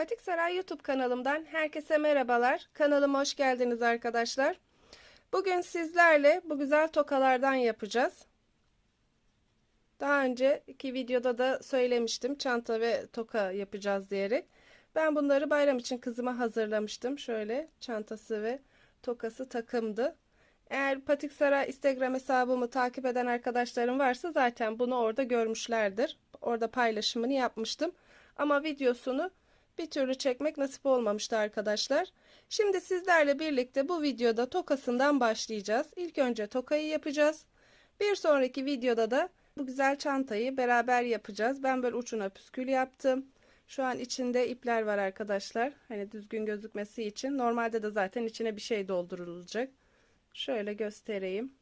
Patik Saray YouTube kanalımdan herkese merhabalar. Kanalıma hoş geldiniz arkadaşlar. Bugün sizlerle bu güzel tokalardan yapacağız. Daha önceki videoda da söylemiştim çanta ve toka yapacağız diyerek. Ben bunları bayram için kızıma hazırlamıştım. Şöyle çantası ve tokası takımdı. Eğer Patik Saray Instagram hesabımı takip eden arkadaşlarım varsa zaten bunu orada görmüşlerdir. Orada paylaşımını yapmıştım. Ama videosunu bir türlü çekmek nasip olmamıştı arkadaşlar. Şimdi sizlerle birlikte bu videoda tokasından başlayacağız. İlk önce tokayı yapacağız. Bir sonraki videoda da bu güzel çantayı beraber yapacağız. Ben böyle ucuna püskül yaptım. Şu an içinde ipler var arkadaşlar. Hani düzgün gözükmesi için. Normalde de zaten içine bir şey doldurulacak. Şöyle göstereyim.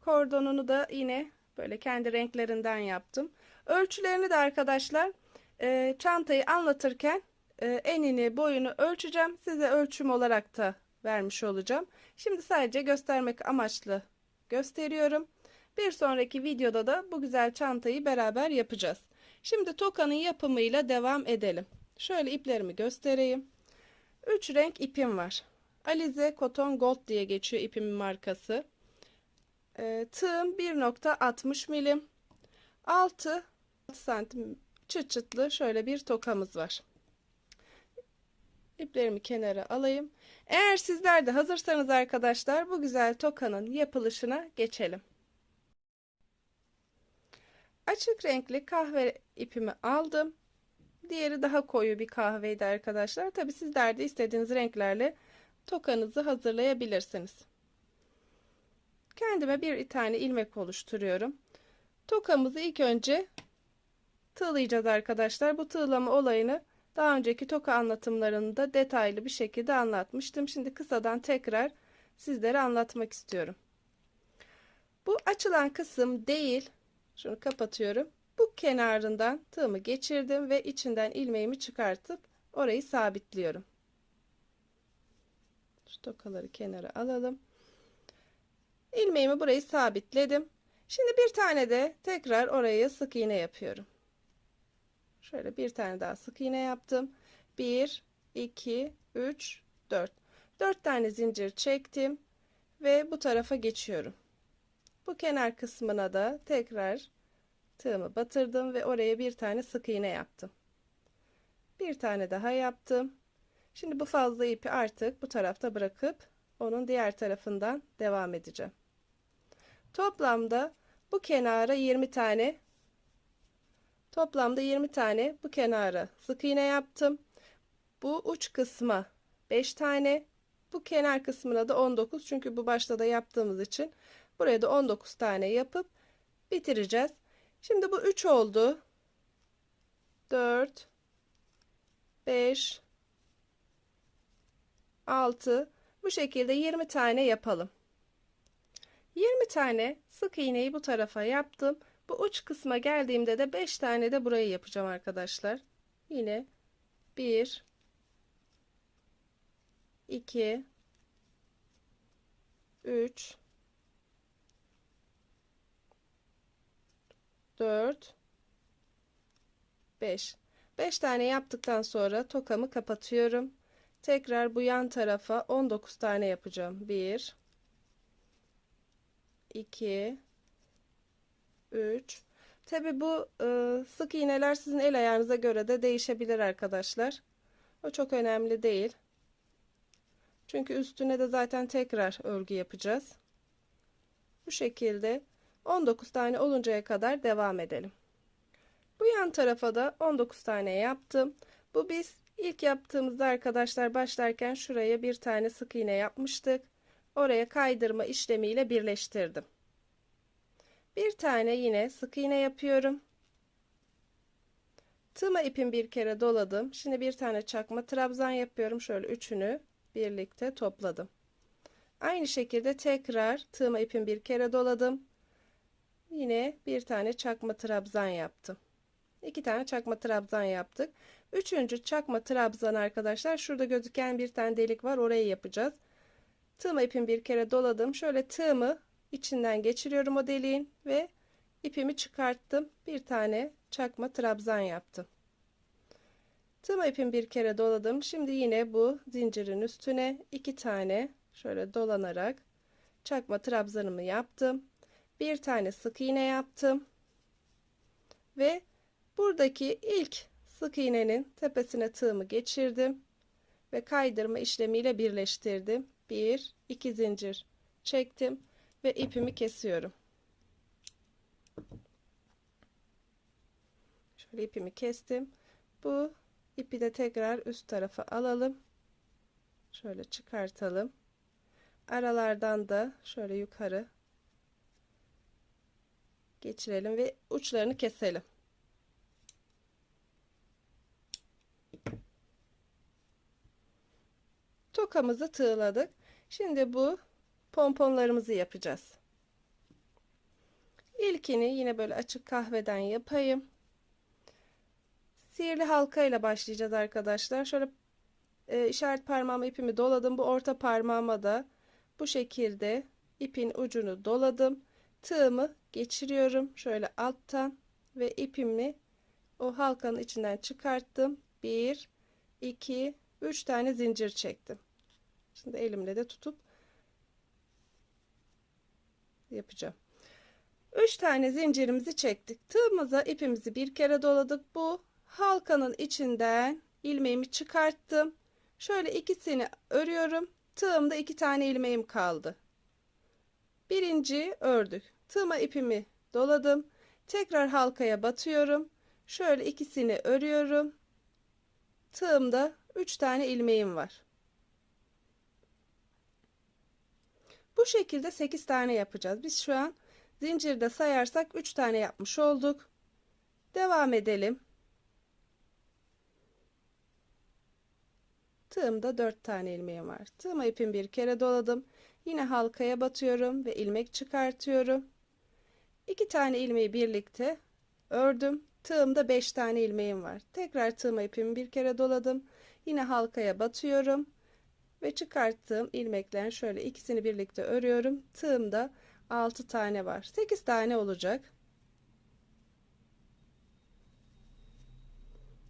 Kordonunu da yine böyle kendi renklerinden yaptım. Ölçülerini de arkadaşlar e, çantayı anlatırken e, enini boyunu ölçeceğim. Size ölçüm olarak da vermiş olacağım. Şimdi sadece göstermek amaçlı gösteriyorum. Bir sonraki videoda da bu güzel çantayı beraber yapacağız. Şimdi tokanın yapımıyla devam edelim. Şöyle iplerimi göstereyim. 3 renk ipim var. Alize Cotton Gold diye geçiyor ipimin markası. E, tığım 1.60 milim. 6 santim çıt çıtlı şöyle bir tokamız var. İplerimi kenara alayım. Eğer sizler de hazırsanız arkadaşlar bu güzel tokanın yapılışına geçelim. Açık renkli kahve ipimi aldım. Diğeri daha koyu bir kahveydi arkadaşlar. Tabi sizler de istediğiniz renklerle tokanızı hazırlayabilirsiniz. Kendime bir tane ilmek oluşturuyorum. Tokamızı ilk önce tığlayacağız arkadaşlar. Bu tığlama olayını daha önceki toka anlatımlarında detaylı bir şekilde anlatmıştım. Şimdi kısadan tekrar sizlere anlatmak istiyorum. Bu açılan kısım değil. Şunu kapatıyorum. Bu kenarından tığımı geçirdim ve içinden ilmeğimi çıkartıp orayı sabitliyorum. Şu tokaları kenara alalım. İlmeğimi burayı sabitledim. Şimdi bir tane de tekrar oraya sık iğne yapıyorum. Şöyle bir tane daha sık iğne yaptım. 1, 2, 3, 4. 4 tane zincir çektim ve bu tarafa geçiyorum. Bu kenar kısmına da tekrar tığımı batırdım ve oraya bir tane sık iğne yaptım. Bir tane daha yaptım. Şimdi bu fazla ipi artık bu tarafta bırakıp onun diğer tarafından devam edeceğim. Toplamda bu kenara 20 tane toplamda 20 tane bu kenara sık iğne yaptım. Bu uç kısma 5 tane bu kenar kısmına da 19 çünkü bu başta da yaptığımız için buraya da 19 tane yapıp bitireceğiz. Şimdi bu 3 oldu. 4 5 6 bu şekilde 20 tane yapalım. 20 tane sık iğneyi bu tarafa yaptım. Bu uç kısma geldiğimde de 5 tane de burayı yapacağım arkadaşlar. Yine 1 2 3 4 5 5 tane yaptıktan sonra tokamı kapatıyorum. Tekrar bu yan tarafa 19 tane yapacağım. 1 2 3 Tabi bu e, sık iğneler sizin el ayarınıza göre de değişebilir arkadaşlar. O çok önemli değil. Çünkü üstüne de zaten tekrar örgü yapacağız. Bu şekilde 19 tane oluncaya kadar devam edelim. Bu yan tarafa da 19 tane yaptım. Bu biz ilk yaptığımızda arkadaşlar başlarken şuraya bir tane sık iğne yapmıştık. Oraya kaydırma işlemiyle birleştirdim. Bir tane yine sık iğne yapıyorum. Tığma ipim bir kere doladım. Şimdi bir tane çakma trabzan yapıyorum. Şöyle üçünü birlikte topladım. Aynı şekilde tekrar tığma ipim bir kere doladım. Yine bir tane çakma trabzan yaptım. İki tane çakma trabzan yaptık. Üçüncü çakma trabzan arkadaşlar şurada gözüken bir tane delik var orayı yapacağız. Tığma ipimi bir kere doladım. Şöyle tığımı içinden geçiriyorum o deliğin ve ipimi çıkarttım. Bir tane çakma trabzan yaptım. Tığma ipimi bir kere doladım. Şimdi yine bu zincirin üstüne iki tane şöyle dolanarak çakma trabzanımı yaptım. Bir tane sık iğne yaptım. Ve buradaki ilk sık iğnenin tepesine tığımı geçirdim ve kaydırma işlemiyle birleştirdim. Bir, iki zincir çektim ve ipimi kesiyorum. Şöyle ipimi kestim. Bu ipi de tekrar üst tarafa alalım. Şöyle çıkartalım. Aralardan da şöyle yukarı geçirelim ve uçlarını keselim. Tokamızı tığladık. Şimdi bu pomponlarımızı yapacağız. İlkini yine böyle açık kahveden yapayım. Sihirli halka ile başlayacağız arkadaşlar. Şöyle e, işaret parmağıma ipimi doladım. Bu orta parmağıma da bu şekilde ipin ucunu doladım. Tığımı geçiriyorum. Şöyle alttan ve ipimi o halkanın içinden çıkarttım. 1, 2, 3 tane zincir çektim. Şimdi elimle de tutup yapacağım. 3 tane zincirimizi çektik. Tığımıza ipimizi bir kere doladık. Bu halkanın içinden ilmeğimi çıkarttım. Şöyle ikisini örüyorum. Tığımda iki tane ilmeğim kaldı. Birinci ördük. Tığıma ipimi doladım. Tekrar halkaya batıyorum. Şöyle ikisini örüyorum. Tığımda 3 tane ilmeğim var. Bu şekilde 8 tane yapacağız. Biz şu an zincirde sayarsak 3 tane yapmış olduk. Devam edelim. Tığımda 4 tane ilmeğim var. Tığıma ipimi bir kere doladım. Yine halkaya batıyorum ve ilmek çıkartıyorum. 2 tane ilmeği birlikte ördüm. Tığımda 5 tane ilmeğim var. Tekrar tığıma ipimi bir kere doladım. Yine halkaya batıyorum ve çıkarttığım ilmeklerin şöyle ikisini birlikte örüyorum. Tığımda 6 tane var. 8 tane olacak.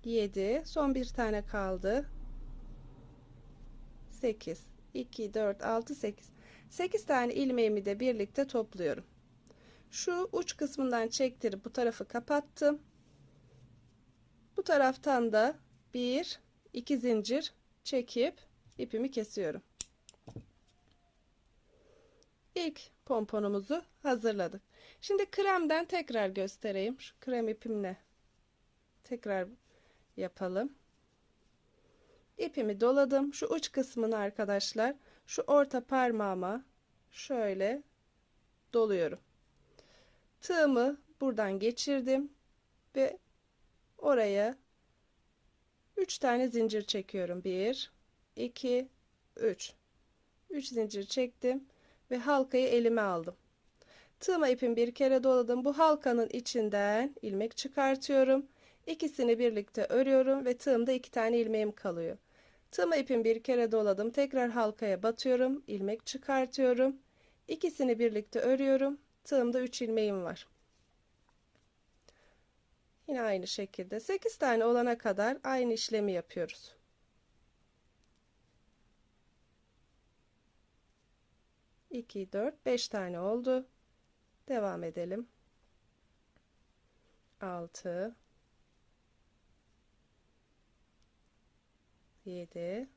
7 son bir tane kaldı. 8 2 4 6 8 8 tane ilmeğimi de birlikte topluyorum. Şu uç kısmından çektirip bu tarafı kapattım. Bu taraftan da 1 2 zincir çekip ipimi kesiyorum. İlk pomponumuzu hazırladık. Şimdi kremden tekrar göstereyim. Şu krem ipimle tekrar yapalım. İpimi doladım. Şu uç kısmını arkadaşlar şu orta parmağıma şöyle doluyorum. Tığımı buradan geçirdim ve oraya 3 tane zincir çekiyorum. 1 2 3 3 zincir çektim ve halkayı elime aldım. Tığıma ipimi bir kere doladım. Bu halkanın içinden ilmek çıkartıyorum. İkisini birlikte örüyorum ve tığımda iki tane ilmeğim kalıyor. Tığıma ipimi bir kere doladım. Tekrar halkaya batıyorum. ilmek çıkartıyorum. İkisini birlikte örüyorum. Tığımda 3 ilmeğim var. Yine aynı şekilde 8 tane olana kadar aynı işlemi yapıyoruz. İki, dört, beş tane oldu. Devam edelim. Altı, yedi,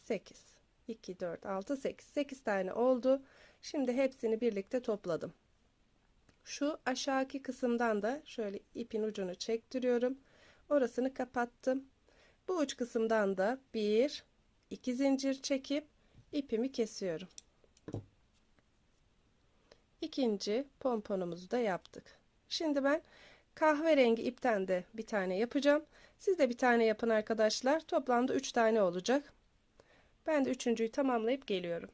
sekiz. 2, 4, 6, 8. 8 tane oldu. Şimdi hepsini birlikte topladım. Şu aşağıki kısımdan da şöyle ipin ucunu çektiriyorum. Orasını kapattım. Bu uç kısımdan da 1, 2 zincir çekip ipimi kesiyorum. İkinci pomponumuzu da yaptık. Şimdi ben kahverengi ipten de bir tane yapacağım. Siz de bir tane yapın arkadaşlar. Toplamda 3 tane olacak. Ben de üçüncüyü tamamlayıp geliyorum.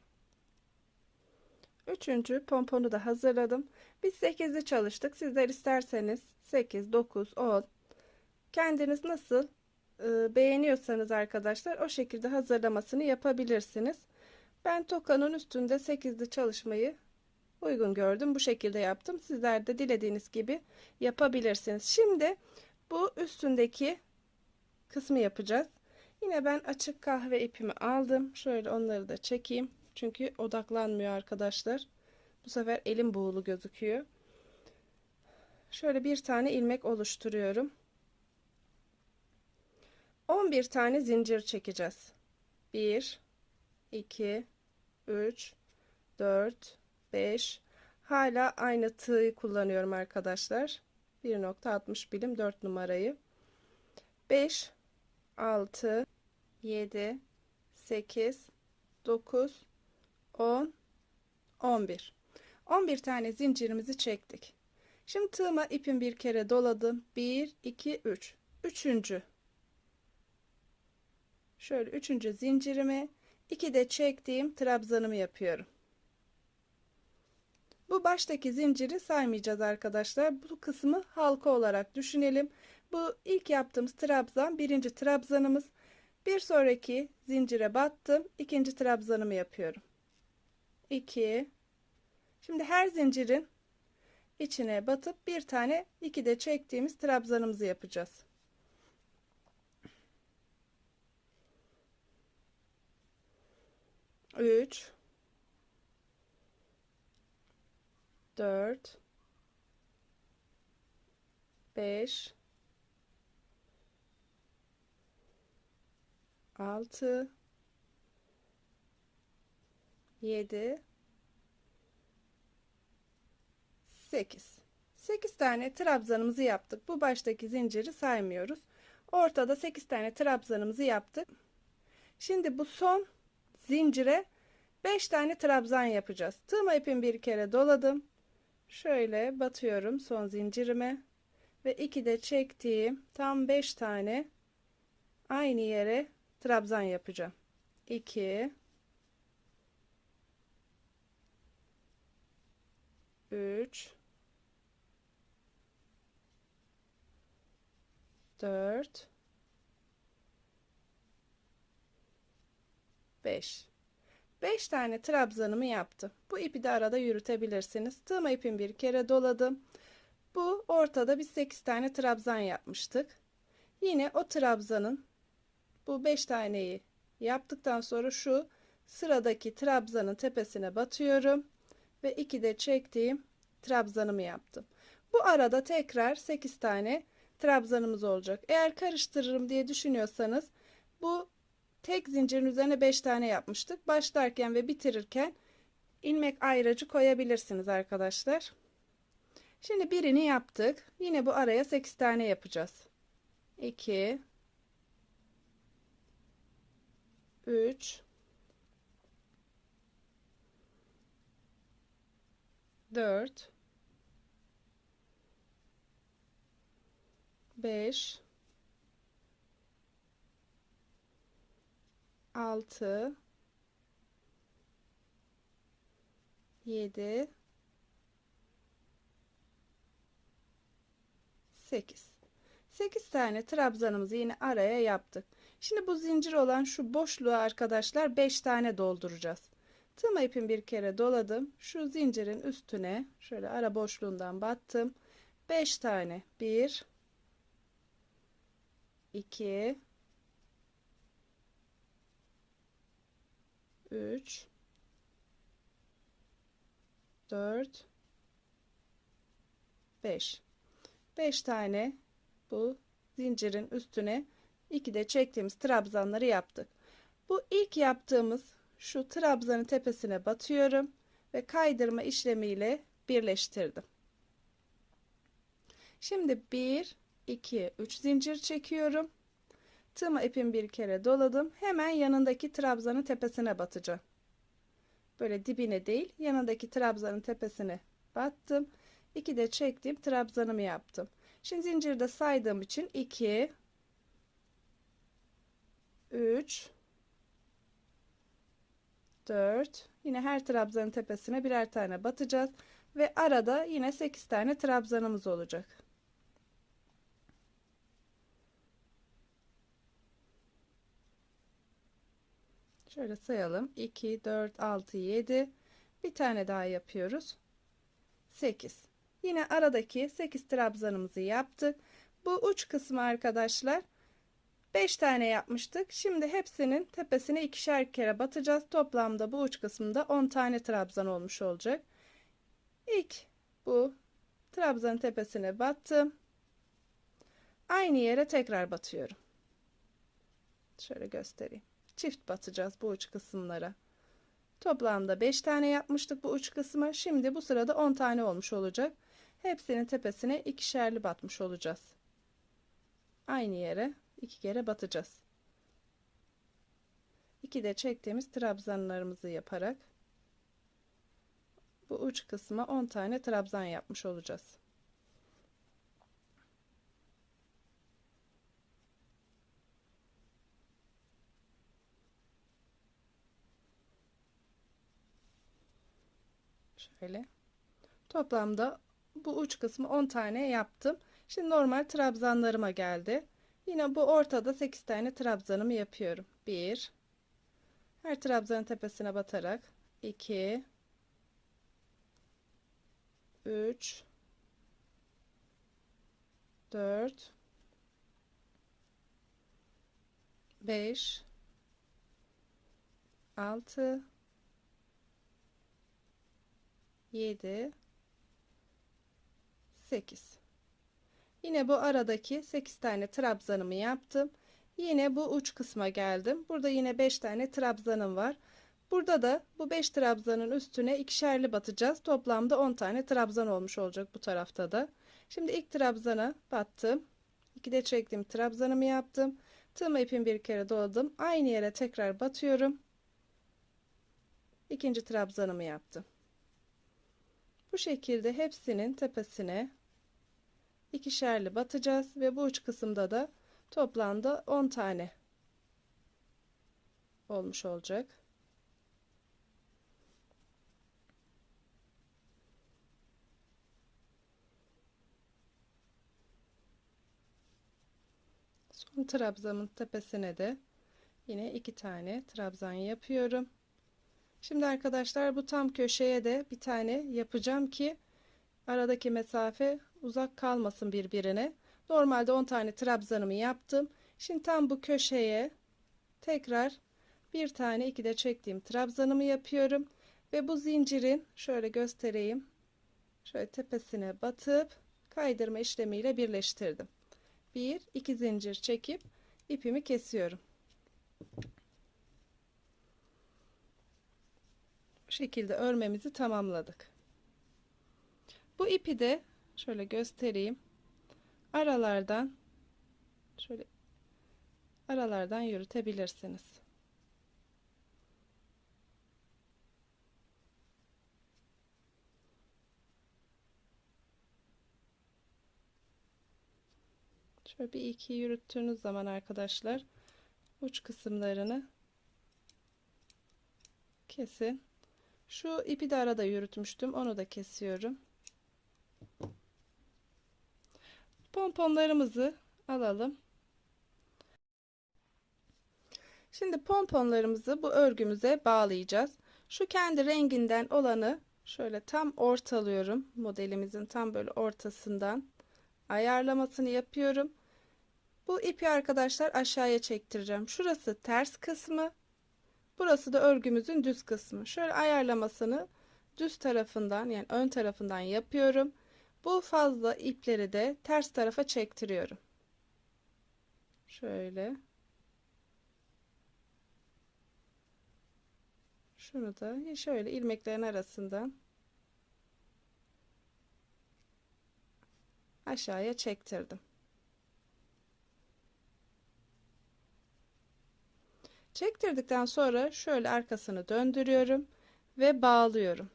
Üçüncü pomponu da hazırladım. Biz 8'li çalıştık. Sizler isterseniz 8, 9, 10 kendiniz nasıl e, beğeniyorsanız arkadaşlar o şekilde hazırlamasını yapabilirsiniz. Ben tokanın üstünde 8'li çalışmayı uygun gördüm. Bu şekilde yaptım. Sizler de dilediğiniz gibi yapabilirsiniz. Şimdi bu üstündeki kısmı yapacağız. Yine ben açık kahve ipimi aldım. Şöyle onları da çekeyim. Çünkü odaklanmıyor arkadaşlar. Bu sefer elim buğulu gözüküyor. Şöyle bir tane ilmek oluşturuyorum. 11 tane zincir çekeceğiz. 1 2 3 4 5 hala aynı tığı kullanıyorum arkadaşlar. 1.60 birim 4 numarayı. 5 6 7 8 9 10 11 11 tane zincirimizi çektik. Şimdi tığıma ipin bir kere doladım. 1 2 3 üçüncü şöyle üçüncü zincirimi 2 de çektiğim trabzanımı yapıyorum. Bu baştaki zinciri saymayacağız arkadaşlar. Bu kısmı halka olarak düşünelim. Bu ilk yaptığımız trabzan birinci trabzanımız. Bir sonraki zincire battım. ikinci trabzanımı yapıyorum. 2 Şimdi her zincirin içine batıp bir tane iki de çektiğimiz trabzanımızı yapacağız. Üç, dört, beş, altı, yedi, 8. 8 tane trabzanımızı yaptık. Bu baştaki zinciri saymıyoruz. Ortada 8 tane trabzanımızı yaptık. Şimdi bu son zincire 5 tane trabzan yapacağız. Tığma ipimi bir kere doladım. Şöyle batıyorum son zincirime ve 2 de çektiğim tam 5 tane aynı yere trabzan yapacağım. 2 3 4 5 5 tane trabzanımı yaptım. Bu ipi de arada yürütebilirsiniz. Tığma ipimi bir kere doladım. Bu ortada biz 8 tane trabzan yapmıştık. Yine o trabzanın bu 5 taneyi yaptıktan sonra şu sıradaki trabzanın tepesine batıyorum ve 2 de çektiğim trabzanımı yaptım. Bu arada tekrar 8 tane trabzanımız olacak. Eğer karıştırırım diye düşünüyorsanız bu tek zincirin üzerine 5 tane yapmıştık. Başlarken ve bitirirken ilmek ayracı koyabilirsiniz arkadaşlar. Şimdi birini yaptık. Yine bu araya 8 tane yapacağız. 2 3 4 5 6 7 8 8 tane trabzanımızı yine araya yaptık. Şimdi bu zincir olan şu boşluğa arkadaşlar 5 tane dolduracağız. Tığma ipimi bir kere doladım. Şu zincirin üstüne şöyle ara boşluğundan battım. 5 tane 1 2 3 4 5 5 tane bu zincirin üstüne 2 de çektiğimiz trabzanları yaptık. Bu ilk yaptığımız şu trabzanın tepesine batıyorum ve kaydırma işlemiyle birleştirdim. Şimdi 1 2 3 zincir çekiyorum. Tığıma ipimi bir kere doladım. Hemen yanındaki trabzanın tepesine batacağım. Böyle dibine değil, yanındaki trabzanın tepesine battım. 2 de çektiğim trabzanımı yaptım. Şimdi zincirde saydığım için 2 3 4 yine her trabzanın tepesine birer tane batacağız ve arada yine 8 tane trabzanımız olacak. Şöyle sayalım. 2 4 6 7 bir tane daha yapıyoruz. 8. Yine aradaki 8 trabzanımızı yaptık. Bu uç kısmı arkadaşlar 5 tane yapmıştık. Şimdi hepsinin tepesine ikişer kere batacağız. Toplamda bu uç kısmında 10 tane trabzan olmuş olacak. İlk bu trabzanın tepesine battım. Aynı yere tekrar batıyorum. Şöyle göstereyim. Çift batacağız bu uç kısımlara. Toplamda 5 tane yapmıştık bu uç kısmı. Şimdi bu sırada 10 tane olmuş olacak. Hepsinin tepesine ikişerli batmış olacağız. Aynı yere iki kere batacağız. İki de çektiğimiz trabzanlarımızı yaparak bu uç kısma 10 tane trabzan yapmış olacağız. Şöyle. Toplamda bu uç kısmı 10 tane yaptım. Şimdi normal trabzanlarıma geldi. Yine bu ortada 8 tane trabzanımı yapıyorum. 1 Her trabzanın tepesine batarak 2 3 4 5 6 7 8 Yine bu aradaki 8 tane trabzanımı yaptım. Yine bu uç kısma geldim. Burada yine 5 tane trabzanım var. Burada da bu 5 trabzanın üstüne ikişerli batacağız. Toplamda 10 tane trabzan olmuş olacak bu tarafta da. Şimdi ilk trabzana battım. 2 de çektim trabzanımı yaptım. Tığım ipimi bir kere doladım. Aynı yere tekrar batıyorum. İkinci trabzanımı yaptım. Bu şekilde hepsinin tepesine ikişerli batacağız ve bu uç kısımda da toplamda 10 tane olmuş olacak. Son trabzanın tepesine de yine iki tane trabzan yapıyorum. Şimdi arkadaşlar bu tam köşeye de bir tane yapacağım ki aradaki mesafe uzak kalmasın birbirine. Normalde 10 tane trabzanımı yaptım. Şimdi tam bu köşeye tekrar bir tane iki de çektiğim trabzanımı yapıyorum ve bu zincirin şöyle göstereyim. Şöyle tepesine batıp kaydırma işlemiyle birleştirdim. Bir iki zincir çekip ipimi kesiyorum. Şekilde örmemizi tamamladık. Bu ipi de şöyle göstereyim. Aralardan şöyle aralardan yürütebilirsiniz. Şöyle bir iki yürüttüğünüz zaman arkadaşlar uç kısımlarını kesin. Şu ipi de arada yürütmüştüm. Onu da kesiyorum. Pomponlarımızı alalım. Şimdi pomponlarımızı bu örgümüze bağlayacağız. Şu kendi renginden olanı şöyle tam ortalıyorum. Modelimizin tam böyle ortasından ayarlamasını yapıyorum. Bu ipi arkadaşlar aşağıya çektireceğim. Şurası ters kısmı. Burası da örgümüzün düz kısmı. Şöyle ayarlamasını düz tarafından yani ön tarafından yapıyorum. Bu fazla ipleri de ters tarafa çektiriyorum. Şöyle. Şunu da şöyle ilmeklerin arasından aşağıya çektirdim. Çektirdikten sonra şöyle arkasını döndürüyorum ve bağlıyorum.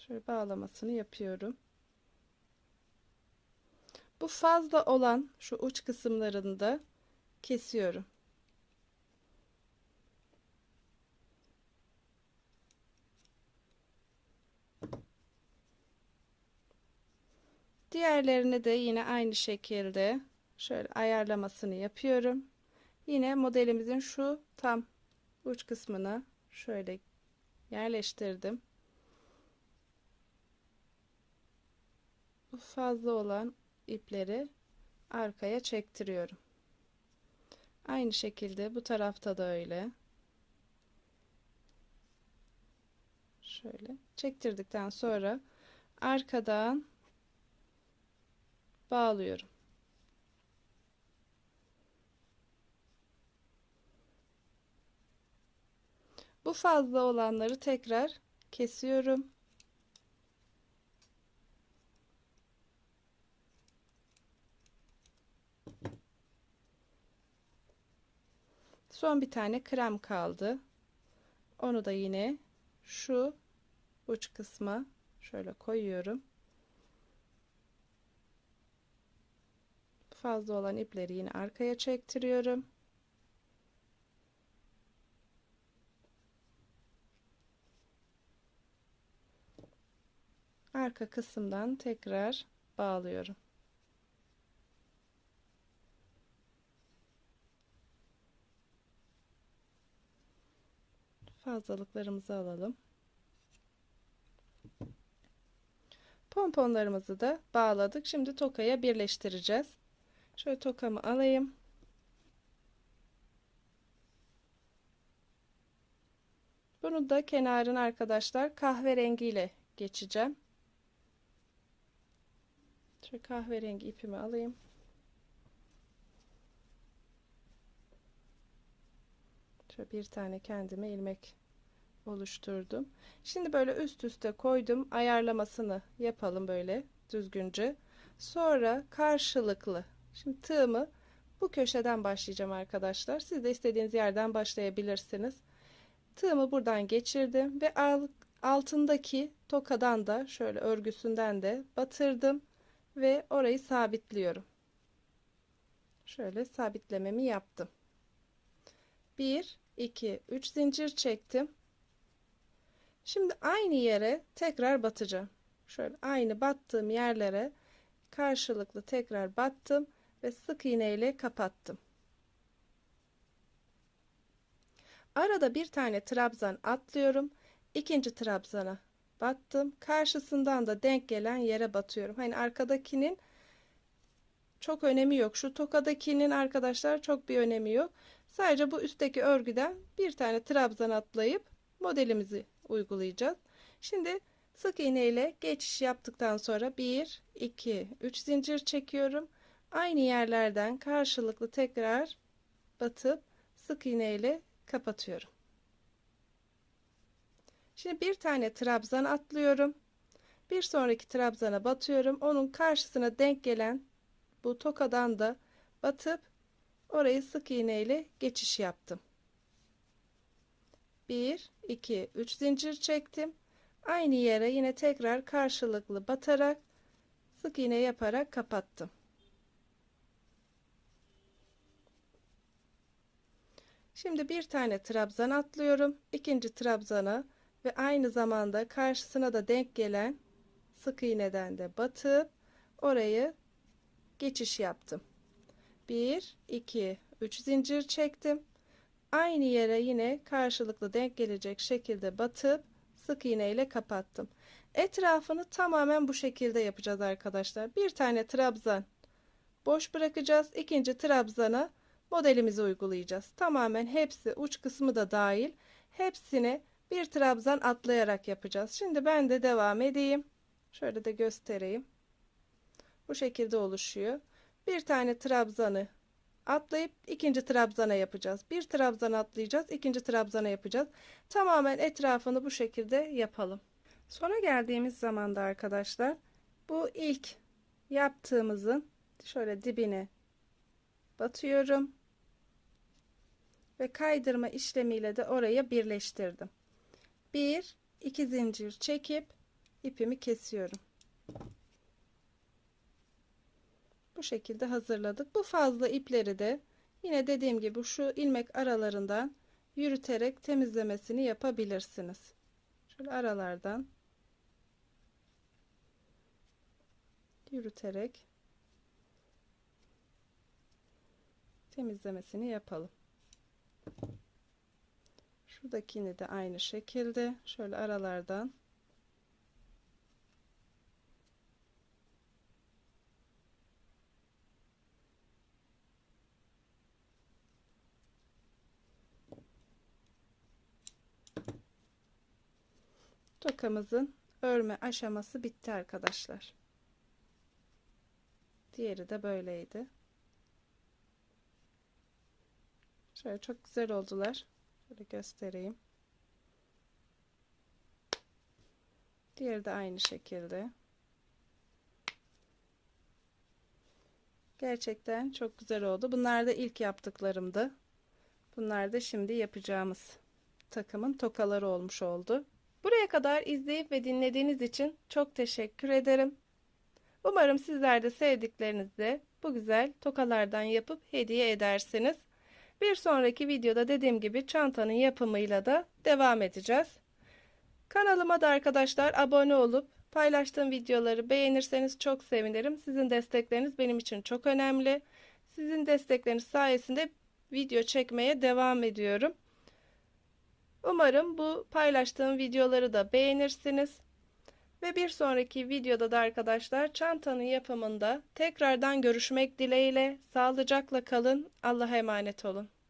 Şöyle bağlamasını yapıyorum. Bu fazla olan şu uç kısımlarını da kesiyorum. Diğerlerini de yine aynı şekilde Şöyle ayarlamasını yapıyorum. Yine modelimizin şu tam uç kısmını şöyle yerleştirdim. Fazla olan ipleri arkaya çektiriyorum. Aynı şekilde bu tarafta da öyle. Şöyle çektirdikten sonra arkadan bağlıyorum. Bu fazla olanları tekrar kesiyorum. Son bir tane krem kaldı. Onu da yine şu uç kısma şöyle koyuyorum. Fazla olan ipleri yine arkaya çektiriyorum. Arka kısımdan tekrar bağlıyorum. fazlalıklarımızı alalım. Pomponlarımızı da bağladık. Şimdi tokaya birleştireceğiz. Şöyle tokamı alayım. Bunu da kenarın arkadaşlar kahverengi ile geçeceğim. Şöyle kahverengi ipimi alayım. Şöyle bir tane kendime ilmek oluşturdum. Şimdi böyle üst üste koydum. Ayarlamasını yapalım böyle düzgünce. Sonra karşılıklı. Şimdi tığımı bu köşeden başlayacağım arkadaşlar. Siz de istediğiniz yerden başlayabilirsiniz. Tığımı buradan geçirdim ve altındaki tokadan da şöyle örgüsünden de batırdım ve orayı sabitliyorum. Şöyle sabitlememi yaptım. 1 2 3 zincir çektim. Şimdi aynı yere tekrar batacağım. Şöyle aynı battığım yerlere karşılıklı tekrar battım ve sık iğne ile kapattım. Arada bir tane trabzan atlıyorum. İkinci trabzana battım. Karşısından da denk gelen yere batıyorum. Hani arkadakinin çok önemi yok. Şu tokadakinin arkadaşlar çok bir önemi yok. Sadece bu üstteki örgüden bir tane trabzan atlayıp modelimizi uygulayacağız. Şimdi sık iğne ile geçiş yaptıktan sonra 1 2 3 zincir çekiyorum. Aynı yerlerden karşılıklı tekrar batıp sık iğne ile kapatıyorum. Şimdi bir tane trabzan atlıyorum. Bir sonraki trabzana batıyorum. Onun karşısına denk gelen bu tokadan da batıp orayı sık iğne ile geçiş yaptım. 1 2 3 zincir çektim. Aynı yere yine tekrar karşılıklı batarak sık iğne yaparak kapattım. Şimdi bir tane trabzan atlıyorum. ikinci trabzana ve aynı zamanda karşısına da denk gelen sık iğneden de batıp orayı geçiş yaptım. 1 2 3 zincir çektim. Aynı yere yine karşılıklı denk gelecek şekilde batıp sık iğne ile kapattım. Etrafını tamamen bu şekilde yapacağız arkadaşlar. Bir tane trabzan boş bırakacağız. İkinci trabzana modelimizi uygulayacağız. Tamamen hepsi uç kısmı da dahil. Hepsini bir trabzan atlayarak yapacağız. Şimdi ben de devam edeyim. Şöyle de göstereyim. Bu şekilde oluşuyor. Bir tane trabzanı atlayıp ikinci trabzana yapacağız. Bir trabzan atlayacağız, ikinci trabzana yapacağız. Tamamen etrafını bu şekilde yapalım. Sona geldiğimiz zaman da arkadaşlar bu ilk yaptığımızın şöyle dibine batıyorum ve kaydırma işlemiyle de oraya birleştirdim. Bir, iki zincir çekip ipimi kesiyorum. Bu şekilde hazırladık. Bu fazla ipleri de yine dediğim gibi şu ilmek aralarından yürüterek temizlemesini yapabilirsiniz. Şöyle aralardan yürüterek temizlemesini yapalım. Şuradakini de aynı şekilde şöyle aralardan Tokamızın örme aşaması bitti arkadaşlar. Diğeri de böyleydi. Şöyle çok güzel oldular. Şöyle göstereyim. Diğeri de aynı şekilde. Gerçekten çok güzel oldu. Bunlar da ilk yaptıklarımdı. Bunlar da şimdi yapacağımız takımın tokaları olmuş oldu. Buraya kadar izleyip ve dinlediğiniz için çok teşekkür ederim. Umarım sizler de sevdiklerinizle bu güzel tokalardan yapıp hediye edersiniz. Bir sonraki videoda dediğim gibi çantanın yapımıyla da devam edeceğiz. Kanalıma da arkadaşlar abone olup paylaştığım videoları beğenirseniz çok sevinirim. Sizin destekleriniz benim için çok önemli. Sizin destekleriniz sayesinde video çekmeye devam ediyorum. Umarım bu paylaştığım videoları da beğenirsiniz. Ve bir sonraki videoda da arkadaşlar çantanın yapımında tekrardan görüşmek dileğiyle sağlıcakla kalın. Allah'a emanet olun.